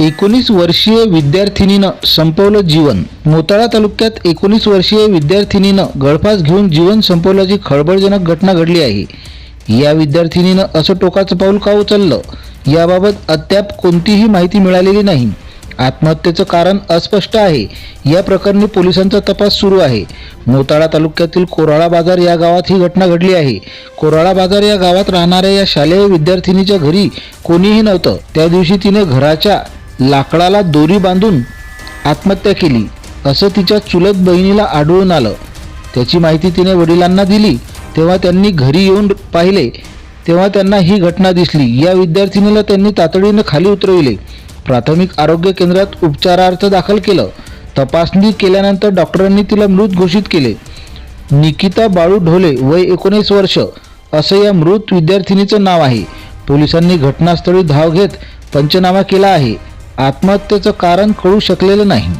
एकोणीस वर्षीय विद्यार्थिनीनं संपवलं जीवन. मोताळा तालुक्यात एकोणीस वर्षीय विद्यार्थिनीनं गळफास घेऊन जीवन संपवल्याची खळबळजनक घटना घडली आहे. या विद्यार्थिनीनं असं टोकाचं पाऊल का उचललं? याबाबत अद्याप कोणतीही माहिती मिळालेली नाही. आत्महत्येचं कारण अस्पष्ट आहे. या प्रकरणी पोलिसांचा तपास सुरू आहे. मोताळा तालुक्यातील कोराळा बाजार या गावात ही घटना घडली आहे. कोराळा बाजार या गावात राहणाऱ्या या शालेय विद्यार्थिनीच्या घरी कोणीही नव्हतं. त्या दिवशी तिने घराच्या लाकडाला दोरी बांधून आत्महत्या केली. असं तिच्या चुलत बहिणीला आढळून आलं. त्याची माहिती तिने वडिलांना दिली. तेव्हा त्यांनी घरी येऊन पाहिले. तेव्हा त्यांना ही घटना दिसली. या विद्यार्थिनीला त्यांनी तातडीनं खाली उतरविले. प्राथमिक आरोग्य केंद्रात उपचारार्थ दाखल केलं. तपासणी केल्यानंतर डॉक्टरांनी तिला मृत घोषित केले. निकिता बाळू ढोले वय एकोणीस वर्ष. असं या मृत विद्यार्थिनीचं नाव आहे. पोलिसांनी घटनास्थळी धाव घेत पंचनामा केला आहे. आत्महत्येचं कारण कळू शकलेलं नाही.